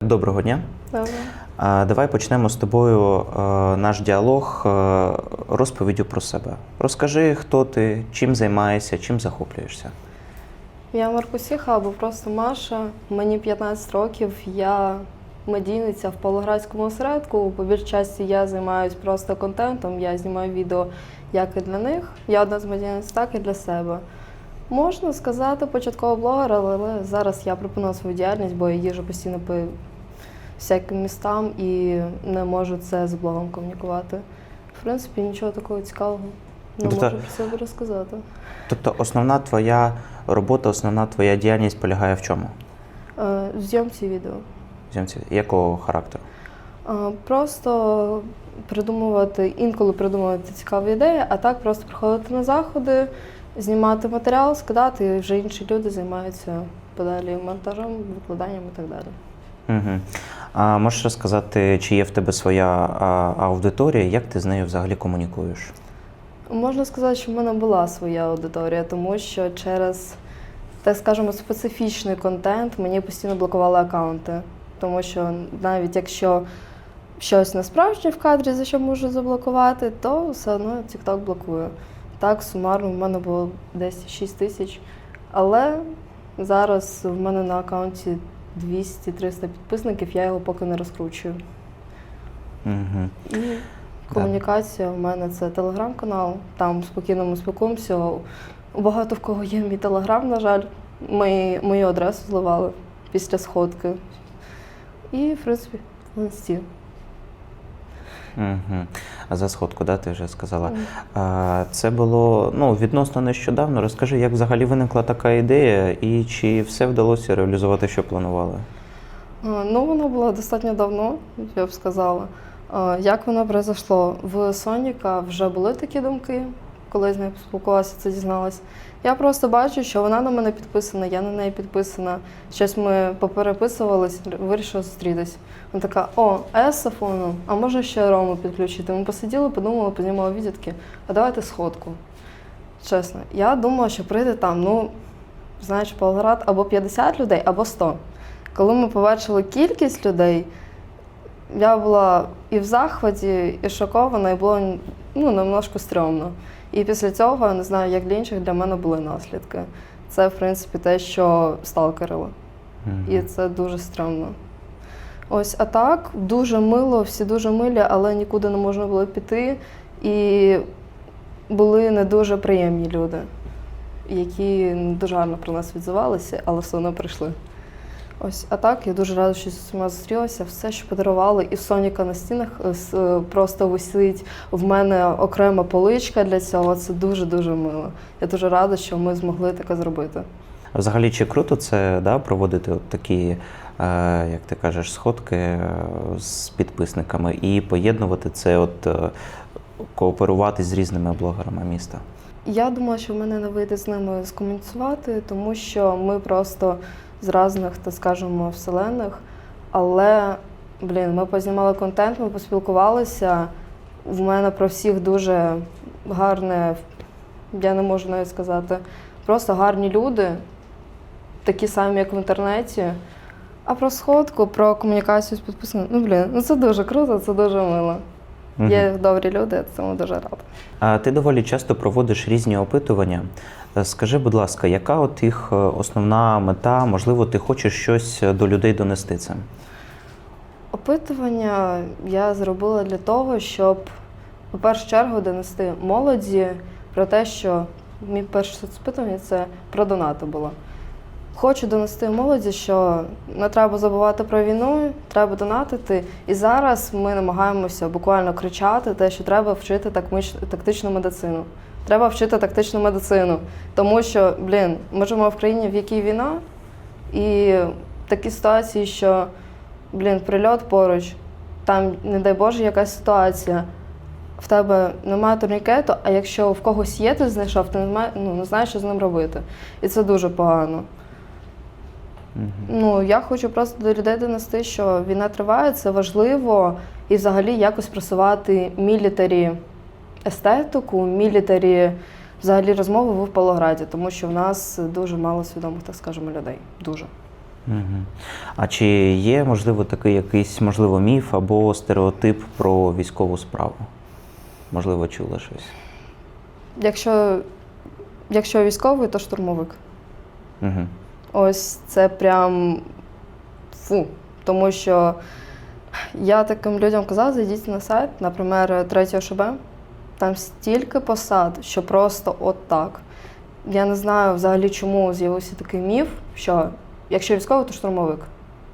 Доброго дня. Добре. А, Давай почнемо з тобою е, наш діалог е, розповіддю про себе. Розкажи, хто ти, чим займаєшся, чим захоплюєшся. Я Маркусіха або просто Маша. Мені 15 років. Я медійниця в Павлоградському осередку. По більшій часті я займаюся просто контентом. Я знімаю відео як і для них. Я одна з медійниць, так і для себе. Можна сказати, початково блогер, але зараз я припинила свою діяльність, бо я їжджу постійно по всяким містам і не можу це з блогом комунікувати. В принципі, нічого такого цікавого не Тобто- можу про себе розказати. Тобто, основна твоя робота, основна твоя діяльність полягає в чому? Е, В зйомці відео. Зйомці якого характеру? Е, Просто придумувати, інколи придумувати цікаві ідеї, а так просто приходити на заходи, знімати матеріал, скидати, і вже інші люди займаються подалі монтажем, викладанням і так далі. Угу. А можеш розказати, чи є в тебе своя аудиторія, як ти з нею взагалі комунікуєш? Можна сказати, що в мене була своя аудиторія, тому що через, так скажемо, специфічний контент мені постійно блокували аккаунти. Тому що навіть якщо щось не справжнє в кадрі, за що можу заблокувати, то все одно TikTok блокує. Так, сумарно в мене було десь 6 тисяч. Але зараз в мене на аккаунті 200-300 підписників, я його поки не розкручую. Угу. І комунікація в мене це телеграм-канал. Там спокійно ми спілкуємося. Багато в кого є мій телеграм, на жаль. Ми, мою адресу зливали після сходки. І, в принципі, в. Угу. За сходку, да, ти вже сказала. Це було ну, відносно нещодавно. Розкажи, як взагалі виникла така ідея і чи все вдалося реалізувати, що планували? Ну, воно було достатньо давно, я б сказала. Як воно произошло? В Соніка вже були такі думки, коли з нею поспілкувалася, це дізналась. Я просто бачу, що вона на мене підписана, я на неї підписана. Щось ми попереписувались, вирішила зустрітись. Вона така: о, а я а може ще Рому підключити. Ми посиділи, подумали, познімали відітки, а давайте сходку. Чесно, я думала, що прийде там, ну, знаєш, Павлоград або 50 людей, або 100. Коли ми побачили кількість людей, я була і в захваті, і шокована, і було ну, немножко стрьомно. І після цього, не знаю, як для інших, для мене були наслідки. Це, в принципі, те, що сталкерило. Мгм. І це дуже стрьомно. Ось, а так, дуже мило, всі дуже милі, але нікуди не можна було піти. І були не дуже приємні люди, які не дуже гарно про нас відзивалися, але все одно прийшли. Ось, а так, я дуже рада, що з усіма зустрілася. Все, що подарували, і Соніка на стінах е, е, просто висить в мене окрема поличка для цього. Це дуже-дуже мило. Я дуже рада, що ми змогли таке зробити. Взагалі, чи круто це да, проводити от такі, е, як ти кажеш, сходки з підписниками і поєднувати це, от е, кооперувати з різними блогерами міста? Я думала, що в мене не вийде з ними скомуніцувати, тому що ми просто з різних, так скажемо, вселених. Але, блін, ми познімали контент, ми поспілкувалися. В мене про всіх дуже гарне, я не можу навіть сказати, просто гарні люди, такі самі, як в інтернеті. А про сходку, про комунікацію з підписниками, ну блін, ну це дуже круто, це дуже мило. Є добрі люди, я цьому дуже рада. А ти доволі часто проводиш різні опитування. Е, Скажи, будь ласка, яка от їх е, основна мета? Можливо, ти хочеш щось е, до людей донести цим? Опитування я зробила для того, щоб, по першу чергу, донести молоді про те, що мій перше соцпитування це про донати було. Хочу донести молоді, що не треба забувати про війну, треба донатити. І зараз ми намагаємося буквально кричати те, що треба вчити тактичну медицину. Треба вчити тактичну медицину. Тому що, блін, ми живемо в країні, в якій війна, і такі ситуації, що блін, прильот поруч, там, не дай Боже, якась ситуація. В тебе немає турнікету, а якщо в когось є, ти знайшов, ти не, має- ну, не знаєш, що з ним робити. І це дуже погано. Мгм. Ну, я хочу просто до людей донести, що війна триває, це важливо, і взагалі якось просувати мілітарі естетику, мілітарі взагалі розмови в Павлограді, тому що в нас дуже мало свідомих, так скажемо, людей. Дуже. Мгм. А чи є, можливо, такий якийсь, можливо, міф або стереотип про військову справу? Можливо, чула щось. Якщо, якщо військовий, то штурмовик. Угу. Ось це прям фу. Тому що я таким людям казала, зайдіть на сайт, наприклад, 3 ШБ, там стільки посад, що просто от так. Я не знаю взагалі, чому з'явився такий міф, що якщо військовий, то штурмовик.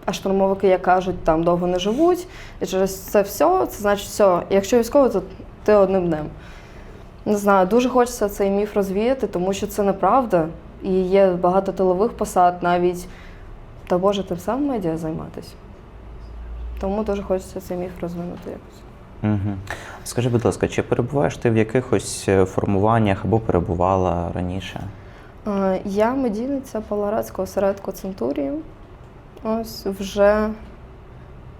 А штурмовики, як кажуть, там довго не живуть, і через це все, це значить все. Якщо військовий, то ти одним днем. Не знаю, дуже хочеться цей міф розвіяти, тому що це неправда. І є багато тилових посад, навіть та Боже, тим самим медіа займатися. Тому дуже хочеться цей міф розвинути якось. Угу. Скажи, будь ласка, чи перебуваєш ти в якихось е, формуваннях або перебувала раніше? Е, Я медійниця Паларадського осередку Центурії. Ось вже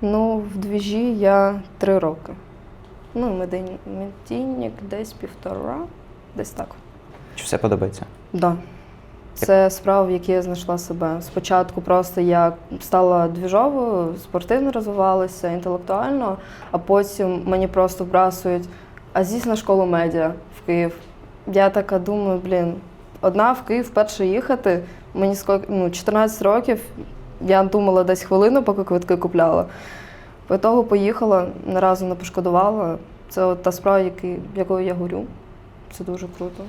ну, в двіжі я три роки. Ну, медійник десь півтора, десь так. Чи все подобається? Да. Це справа, в якій я знайшла себе. Спочатку просто я стала двіжовою, спортивно розвивалася, інтелектуально, а потім мені просто вбрасують, а на школу медіа в Київ. Я така думаю, блін, одна в Київ перше їхати, мені ну, 14 років, я думала десь хвилину, поки квитки купляла. По того поїхала, ні разу не пошкодувала. Це от та справа, якою я горю. Це дуже круто.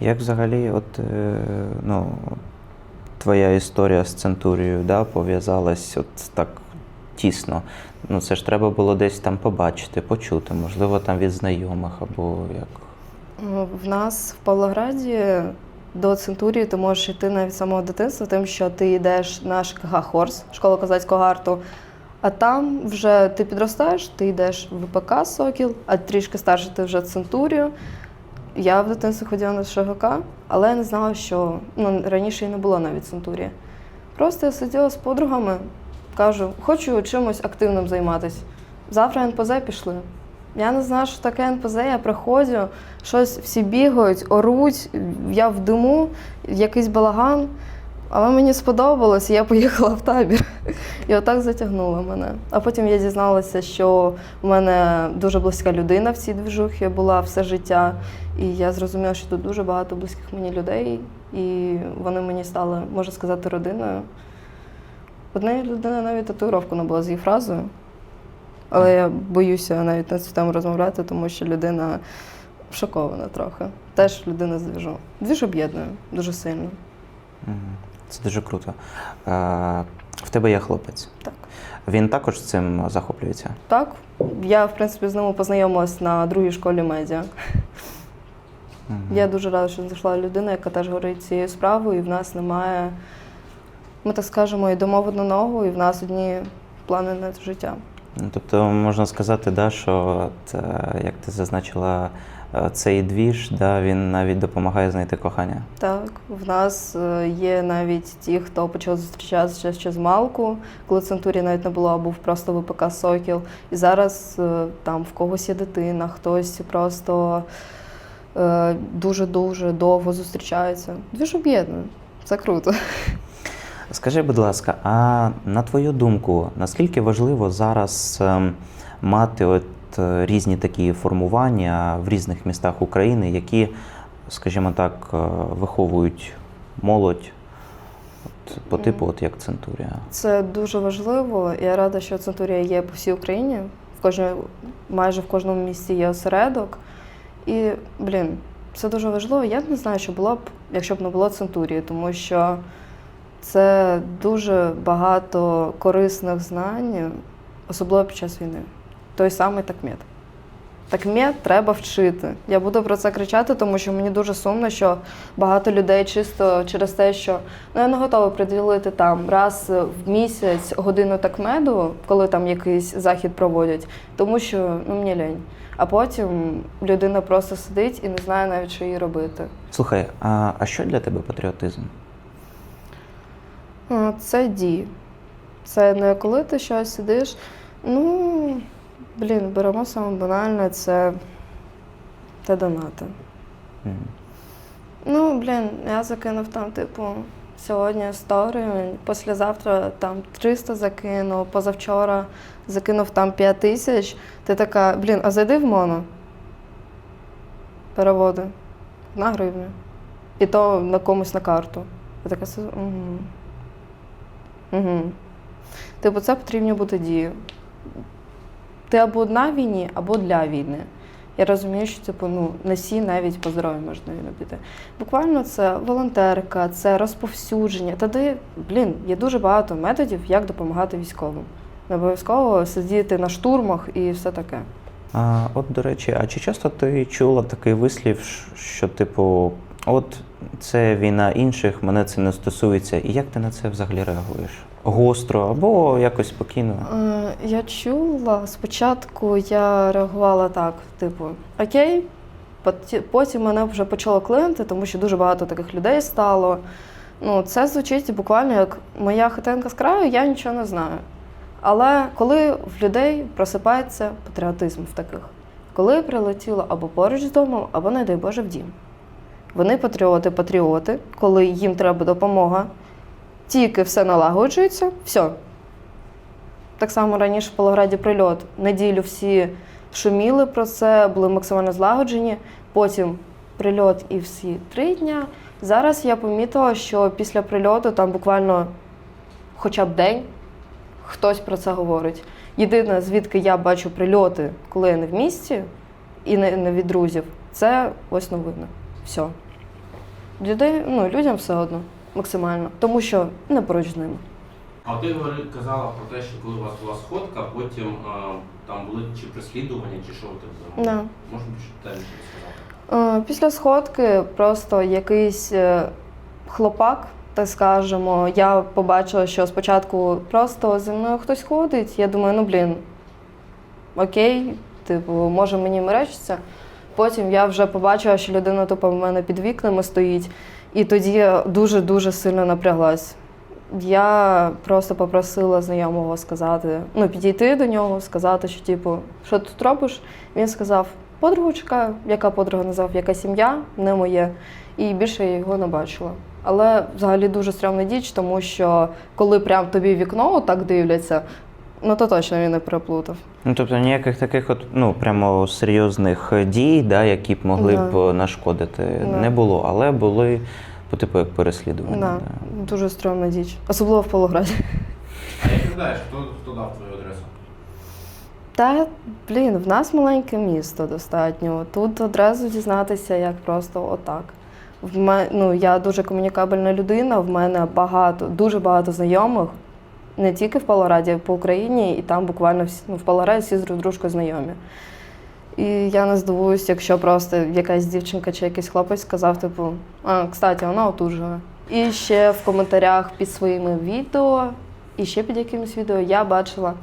Як взагалі, от, е, ну, твоя історія з Центурією да, пов'язалась от так тісно? Ну, це ж треба було десь там побачити, почути, можливо, там від знайомих або як. В нас в Павлограді до Центурії ти можеш йти навіть самого дитинства, тим, що ти йдеш на ШКГ Хорс, школа козацького арту. А там вже ти підростаєш, ти йдеш в ВПК Сокіл, а трішки старше ти вже Центурію. Я в дитинстві ходила на ШГК, але я не знала, що ну, раніше і не було навіть Центурії. Просто я сиділа з подругами, кажу, хочу чимось активним займатися. Завтра НПЗ пішли. Я не знаю, що таке НПЗ, я приходжу, щось всі бігають, оруть, я в диму, якийсь балаган. Але мені сподобалось, і я поїхала в табір. І отак затягнуло мене. А потім я дізналася, що в мене дуже близька людина в цій движухі була все життя. І я зрозуміла, що тут дуже багато близьких мені людей, і вони мені стали, можна сказати, родиною. Однієї людини навіть татуїровку не було з її фразою. Але я боюся навіть на цю тему розмовляти, тому що людина шокована трохи. Теж людина з двіжу. Двіж об'єднує дуже сильно. Це дуже круто. Е, в тебе є хлопець. Так. Він також цим захоплюється. Так, я, в принципі, з ним познайомилась на другій школі медіа. Мгм. Я дуже рада, що знайшла людину, яка теж горить цією справою, і в нас немає, ми так скажемо, і домов одну ногу, і в нас одні плани на життя. Ну, Тобто можна сказати, да, що от, е, як ти зазначила, цей двіж, да, він навіть допомагає знайти кохання. Так, в нас е, є навіть ті, хто почав зустрічатися ще з малку, коли Центурі навіть не було, а був просто ВПК Сокіл. І зараз е, там в когось є дитина, хтось просто е, дуже-дуже довго зустрічається. Двіж об'єднує. Це круто. Скажи, будь ласка, а на твою думку, наскільки важливо зараз ем, мати от е, різні такі формування в різних містах України, які, скажімо так, е, виховують молодь по типу, от як Центурія? Це дуже важливо. Я рада, що Центурія є по всій Україні. В кожній, майже в кожному місті є осередок. І, блін, це дуже важливо. Я б не знаю, що було б, якщо б не було Центурії, тому що це дуже багато корисних знань, особливо під час війни. Той самий такмет. Такмет треба вчити. Я буду про це кричати, тому що мені дуже сумно, що багато людей чисто через те, що ну я не готова приділити там раз в місяць годину такмеду, коли там якийсь захід проводять, тому що ну мені лень. А потім людина просто сидить і не знає навіть, що їй робити. Слухай, а, а що для тебе патріотизм? Це дії. Це не коли ти щось сидиш. Ну, блін, беремо саме банальне, це, це донати. Мгм. Ну, блін, я закинув там, типу, сьогодні 100 гривень, післязавтра там 300 закинув, позавчора закинув там 5 тисяч. Ти така, блін, а зайди в моно. Переводи. На гривню. І то на комусь на карту. Я така сижу, угу. Угу. Типу, це потрібні бути дії. Ти або на війні, або для війни. Я розумію, що типу, ну, не всі навіть по здоров'ю можна війну піти. Буквально це волонтерка, це розповсюдження. Тоді, блін, є дуже багато методів, як допомагати військовим. Не обов'язково сидіти на штурмах і все таке. А, от, до речі, а чи часто ти чула такий вислів, що, типу, от це війна інших, мене це не стосується. І як ти на це взагалі реагуєш? Гостро або якось спокійно? Е, Я чула, спочатку я реагувала так, типу, окей, потім мене вже почало клинити, тому що дуже багато таких людей стало. Ну, це звучить буквально як моя хатинка з краю, я нічого не знаю. Але коли в людей просипається патріотизм в таких, коли прилетіло або поруч з домом, або, не дай Боже, в дім. Вони патріоти, патріоти, коли їм треба допомога, тільки все налагоджується, все, так само раніше в Павлограді прильот. Неділю всі шуміли про це, були максимально злагоджені. Потім прильот і всі три дня. Зараз я помітила, що після прильоту там буквально хоча б день хтось про це говорить. Єдине, звідки я бачу прильоти, коли я не в місті і не від друзів, це ось новини. Все. Людей, ну, людям все одно максимально, тому що не поруч з ними. А ти казала про те, що коли у вас була сходка, потім а, там були чи переслідування, чи що у тебе? Да. Можна більше детальніше розказати? Після сходки просто якийсь е, хлопак, так скажемо, я побачила, що спочатку просто зі мною хтось ходить. Я думаю, ну блін, окей, типу, може мені мерещиться. Потім я вже побачила, що людина тупо в мене під вікнами стоїть, і тоді дуже-дуже сильно напряглась. Я просто попросила знайомого сказати, ну, підійти до нього, сказати, що типу, що ти тут робиш? Він сказав, подругу чекаю, яка подруга назвав, яка сім'я, не моє. І більше я його не бачила. Але взагалі дуже стрьомна діч, тому що коли прям тобі вікно так дивляться, ну то точно він не переплутав. Ну, тобто ніяких таких от, ну, прямо серйозних дій, да, які б могли Да. б нашкодити, Да. не було, але були по типу як переслідування. Да, да. дуже стрьомна діч, особливо в Павлограді. А як ти знаєш, хто, хто дав твою адресу? Та блін, в нас маленьке місто достатньо. Тут одразу дізнатися, як просто отак. В мене, ну, я дуже комунікабельна людина, в мене багато, дуже багато знайомих, не тільки в Павлограді, а й по Україні, і там буквально всі, ну, в Павлограді всі з друг дружкою знайомі. І я не здивуюсь, якщо просто якась дівчинка чи якийсь хлопець сказав, типу, а, кстати, вона отут живе. І ще в коментарях під своїми відео, і ще під якимось відео я бачила.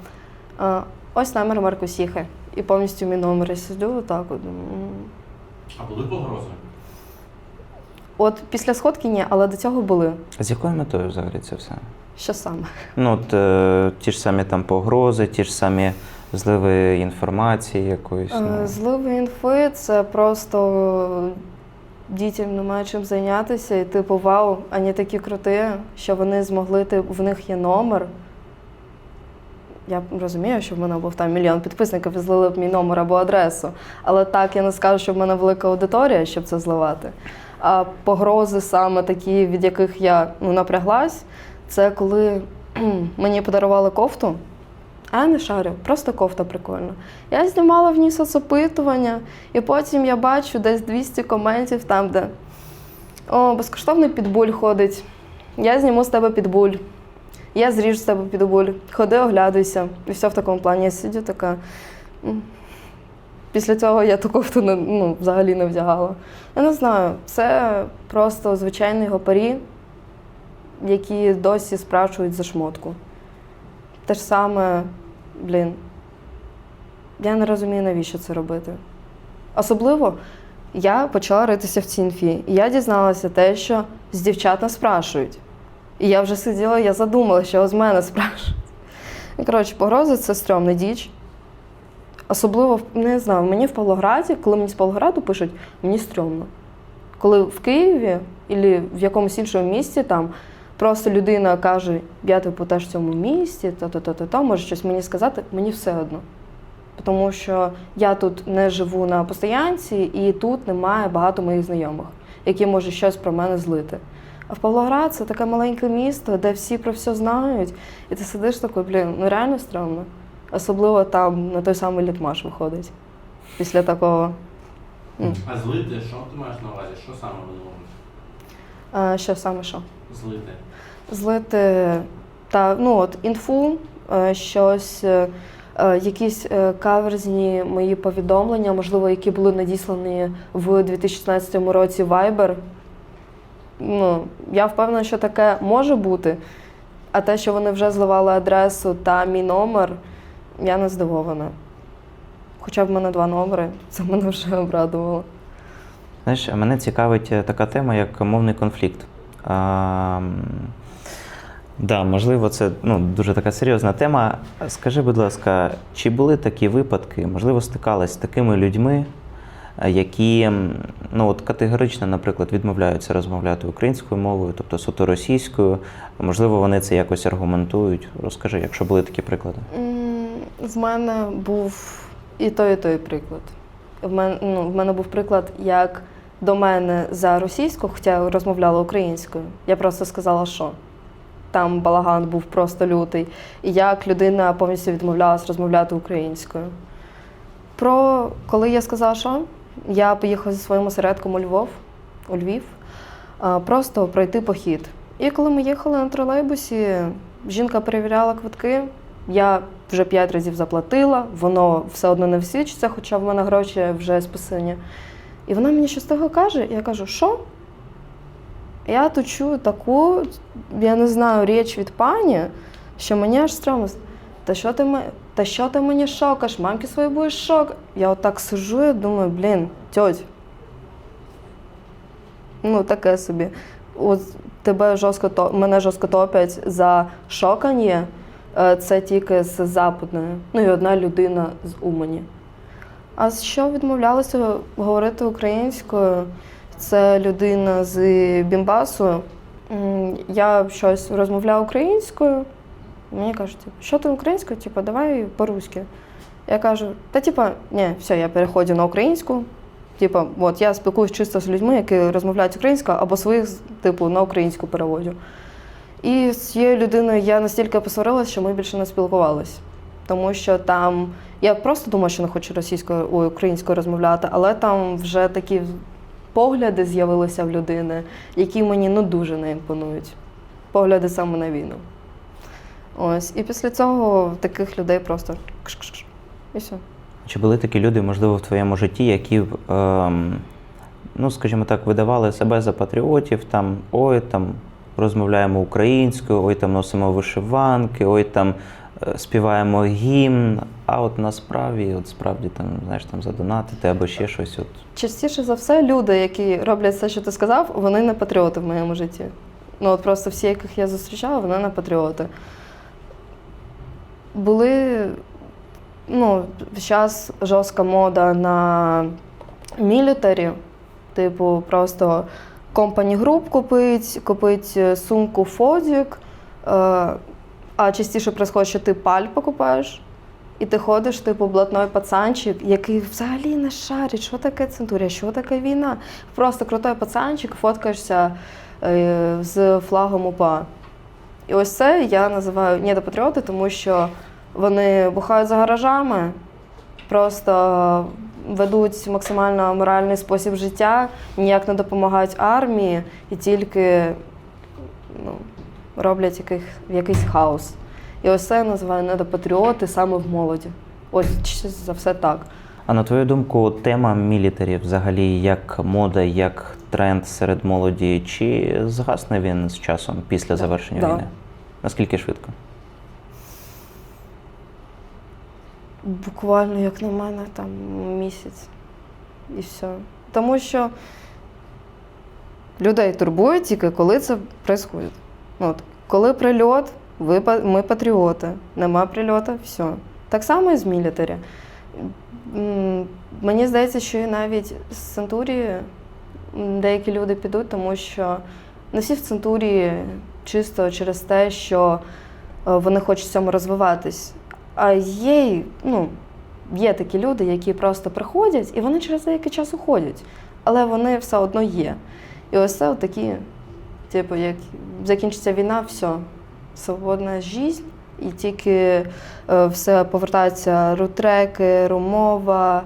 а, Ось номер Маркусіхи. І повністю мій номер. Я сиджу отак. От, думаю, «М». А були погрози? от після сходки ні, але до цього були. З якою метою взагалі це все? Що саме? Ну, от, е, ті ж самі там погрози, ті ж самі зливи інформації якоїсь. Е, Ну. Зливи інфи це просто дітям немає чим зайнятися, і типу, вау, вони такі круті, що вони змогли, типу, в них є номер. Я розумію, що в мене був там мільйон підписників і злили б мій номер або адресу. Але так я не скажу, що в мене велика аудиторія, щоб це зливати. А погрози саме такі, від яких я ну, напряглась, це коли мені подарували кофту. А я не шарю, просто кофта прикольна. Я знімала в ній соцопитування, і потім я бачу десь 200 коментів там, де о, безкоштовний підбуль ходить. Я зніму з тебе підбуль. Я зріжу з тебе підбуль. Ходи, оглядуйся. І все в такому плані. Я сидю така. Після цього я ту кофту не, ну, взагалі не вдягала. Я не знаю, це просто звичайні гопарі, які досі спрашують за шмотку. Те ж саме, блін, я не розумію, навіщо це робити. Особливо я почала ритися в цій інфі. І я дізналася те, що з дівчат не спрашують. І я вже сиділа, я задумала, що з мене спрашують. Коротше, погрози це стрьомна діч. Особливо, не знаю, мені в Павлограді, коли мені з Павлограду пишуть, мені стрьомно. Коли в Києві або в якомусь іншому місті там просто людина каже, я типу теж в цьому місті, то-то-то-то, може щось мені сказати, мені все одно. Тому що я тут не живу на постоянці, і тут немає багато моїх знайомих, які можуть щось про мене злити. А в Павлоград це таке маленьке місто, де всі про все знають, і ти сидиш такий, блін, ну реально стрьомно. Особливо там на той самий літмаш виходить. Після такого. А злити, що ти маєш на увазі? Що саме вони можуть? Що саме що? Злити. Злити та ну от інфу, е, щось, е, е, якісь каверзні мої повідомлення, можливо, які були надіслані в 2016 році Viber. Ну, я впевнена, що таке може бути. А те, що вони вже зливали адресу та мій номер, я не здивована. Хоча б в мене два номери, це мене вже обрадувало. Знаєш, мене цікавить така тема, як мовний конфлікт. Да, можливо, це ну, дуже така серйозна тема. Скажи, будь ласка, чи були такі випадки, можливо, стикалась з такими людьми, які ну, от категорично, наприклад, відмовляються розмовляти українською мовою, тобто суто російською. Можливо, вони це якось аргументують. Розкажи, якщо були такі приклади. В мене був і той, і той приклад. В мене, ну, в мене був приклад, як до мене за російську, хоча я розмовляла українською. Я просто сказала, що там балаган був просто лютий. І як людина повністю відмовлялась розмовляти українською. Про коли я сказала, що я поїхала зі своїм осередком у Львов, у Львів, просто пройти похід. І коли ми їхали на тролейбусі, жінка перевіряла квитки. Я вже п'ять разів заплатила, воно все одно не всічиться, хоча в мене гроші вже списані. І вона мені щось того каже, і я кажу, що? Я тут чую таку, я не знаю, річ від пані, що мені аж стрьомно. Та що ти, та що ти мені шокаш? Мамки свої будеш шок. Я отак сижу і думаю, блін, тьоть. Ну, таке собі. От тебе жорстко мене жорстко топять за шокання. Е, Це тільки з западної. Ну і одна людина з Умані. А що відмовлялася говорити українською? Це людина з Бімбасу. Я щось розмовляю українською. Мені кажуть, типу, що ти українською? Типу, давай по-руськи. Я кажу, та типа, ні, все, я переходжу на українську. Типа, от я спілкуюсь чисто з людьми, які розмовляють українською, або своїх, типу, на українську переводжу. І з цією людиною я настільки посварилася, що ми більше не спілкувалися. Тому що там я просто думала, що не хочу російською українською розмовляти, але там вже такі погляди з'явилися в людини, які мені ну дуже не імпонують. Погляди саме на війну. Ось. І після цього таких людей просто кш-кш-кш. І все. Чи були такі люди, можливо, в твоєму житті, які, ем, ну, скажімо так, видавали себе за патріотів, там, ой, там розмовляємо українською, ой, там носимо вишиванки, ой, там співаємо гімн, а от насправді, от справді там, знаєш, там задонатити або ще щось. От. Частіше за все, люди, які роблять все, що ти сказав, вони не патріоти в моєму житті. Ну от просто всі, яких я зустрічала, вони не патріоти. Були ну, зараз жорстка мода на мілітарі, типу, просто компані груп купить, купить е, сумку Фодік, е, а частіше відбувається, що ти паль покупаєш. І ти ходиш, типу, блатной пацанчик, який взагалі не шарить, що таке центурія, що таке війна. Просто крутой пацанчик, фоткаєшся е, з флагом УПА. І ось це я називаю недопатріоти, тому що вони бухають за гаражами, просто ведуть максимально моральний спосіб життя, ніяк не допомагають армії і тільки роблять яких, якийсь хаос. І ось це я називаю недопатріоти саме в молоді. Ось чи за все так. А на твою думку, тема мілітарі взагалі як мода, як тренд серед молоді, чи згасне він з часом після завершення Да. війни? Наскільки швидко? Буквально, як на мене, там місяць і все. Тому що людей турбує тільки, коли це відбувається. От, коли прильот, ви, ми патріоти. Нема прильоту, все. Так само і з мілітарі. Мені здається, що і навіть з Центурії деякі люди підуть, тому що не всі в центурі чисто через те, що е, вони хочуть в цьому розвиватись. А є, ну, є такі люди, які просто приходять і вони через деякий час уходять, але вони все одно є. І ось це такі, типу, як закінчиться війна, все, свободна життя, і тільки е, все повертається рутреки, румова. Е,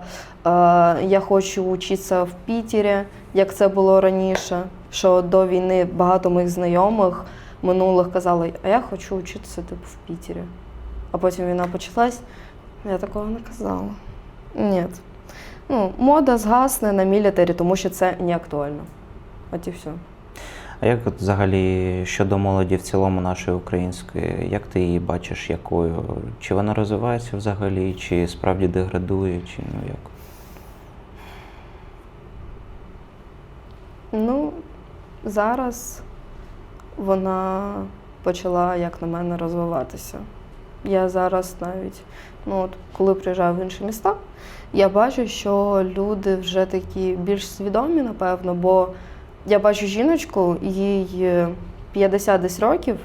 я хочу вчитися в Пітері, як це було раніше. Що до війни багато моїх знайомих минулих казали, а я хочу вчитися типу, в Пітері. А потім війна почалась, я такого не казала. Ні. Ну, мода згасне на мілітарі, тому що це не актуально. От і все. А як от взагалі щодо молоді в цілому нашої української, як ти її бачиш, якою? Чи вона розвивається взагалі, чи справді деградує, чи ну як? Ну, зараз вона почала, як на мене, розвиватися. Я зараз навіть, ну от коли приїжджаю в інші міста, я бачу, що люди вже такі більш свідомі, напевно, бо я бачу жіночку, їй е, 50 десь років,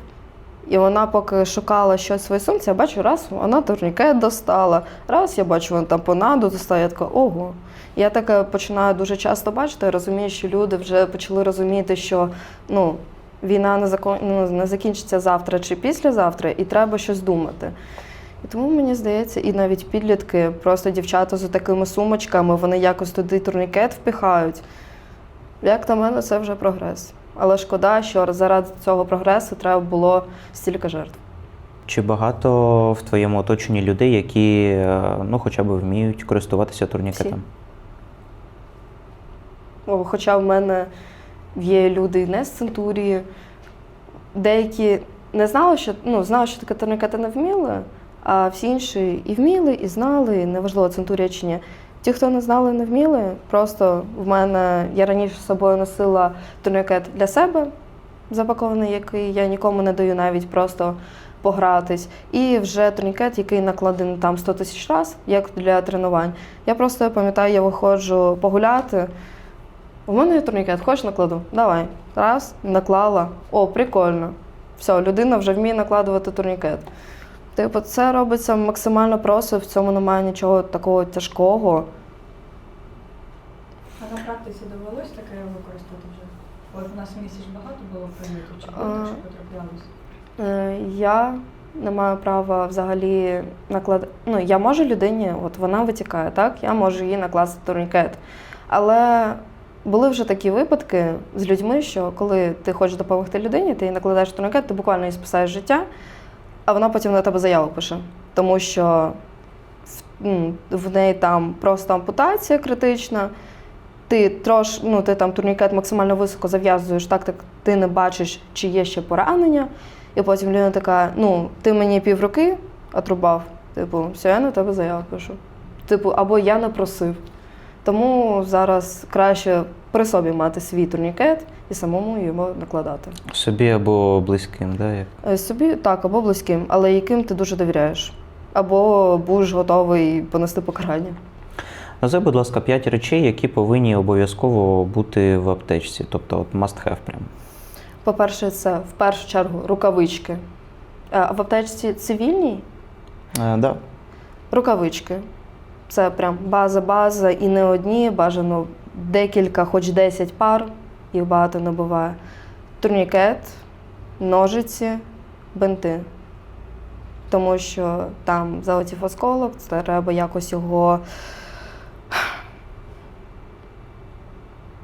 і вона поки шукала щось в своїй сумці, я бачу, раз вона турнікет достала, раз я бачу, вона там понаду достала, я така, ого. Я таке починаю дуже часто бачити, я розумію, що люди вже почали розуміти, що ну, війна не, закон... ну, не закінчиться завтра чи післязавтра, і треба щось думати. І тому мені здається, і навіть підлітки, просто дівчата з такими сумочками, вони якось туди турнікет впіхають. Як на мене, це вже прогрес. Але шкода, що заради цього прогресу треба було стільки жертв. Чи багато в твоєму оточенні людей, які е, ну, хоча б вміють користуватися турнікетом? О, Хоча в мене є люди не з центурії, деякі не знали, що ну, знали, що таке турнікети не вміли, а всі інші і вміли, і знали, неважливо, центурія чи ні. Ті, хто не знали, не вміли, просто в мене я раніше з собою носила турнікет для себе, запакований, який я нікому не даю навіть просто погратись. І вже турнікет, який накладений там 100 тисяч разів, як для тренувань. Я просто пам'ятаю, я виходжу погуляти. У мене є турнікет, хочеш накладу? Давай. Раз, наклала. О, прикольно. Все, людина вже вміє накладувати турнікет. Типу, це робиться максимально просто, в цьому немає нічого такого тяжкого. А на практиці довелось таке використати вже? От у нас місяць багато було прийнято, чи що потраплялось? Е, Я не маю права взагалі накладати. Ну, я можу людині, от вона витікає, так? Я можу їй накласти турнікет. Але були вже такі випадки з людьми, що коли ти хочеш допомогти людині, ти їй накладаєш турнікет, ти буквально їй спасаєш життя, а вона потім на тебе заяву пише. Тому що в, в неї там просто ампутація критична. Ти трош, ну, ти там турнікет максимально високо зав'язуєш, так, так ти не бачиш, чи є ще поранення. І потім людина така: ну, ти мені півроки отрубав, типу, все, я на тебе заяву пишу. Типу, або я не просив. Тому зараз краще при собі мати свій турнікет і самому його накладати. Собі або близьким, да? як? Е, Собі так, або близьким, але яким ти дуже довіряєш. Або будеш готовий понести покарання. Назви, будь ласка, п'ять речей, які повинні обов'язково бути в аптечці, тобто от must have прям. По-перше, це в першу чергу рукавички. А в аптечці цивільній Е, да. Рукавички. Це прям база-база і не одні, бажано декілька, хоч 10 пар, їх багато не буває. Турнікет, ножиці, бинти. Тому що там залетів осколок, це треба якось його.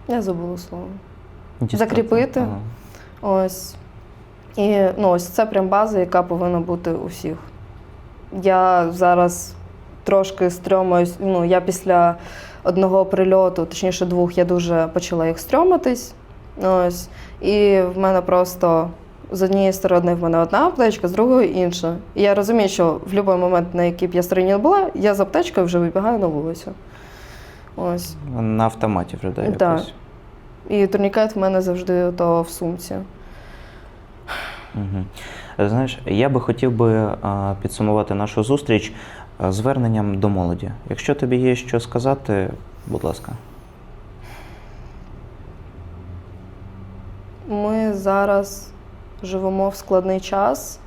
Я забула слово. Дістати. Закріпити. Ага. Ось. І ну, ось це прям база, яка повинна бути у всіх. Я зараз трошки стрьомаюсь. Ну, я після одного прильоту, точніше двох, я дуже почала їх стрьоматись. Ось. І в мене просто з однієї сторони в мене одна аптечка, з другої інша. І я розумію, що в будь-який момент, на якій б я стороні була, я з аптечкою вже вибігаю на вулицю. Ось. На автоматі вже, да, якось. Да. І турнікет в мене завжди то в сумці. Угу. Знаєш, я би хотів би е, підсумувати нашу зустріч е, зверненням до молоді. Якщо тобі є що сказати, будь ласка. Ми зараз живемо в складний час,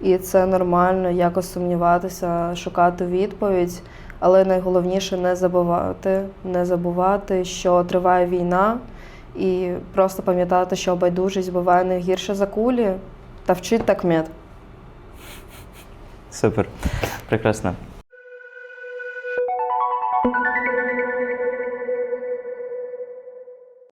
і це нормально якось сумніватися, шукати відповідь. Але найголовніше не забувати, не забувати, що триває війна, і просто пам'ятати, що байдужість буває не гірше за кулі, та вчить так мед. Супер. Прекрасно.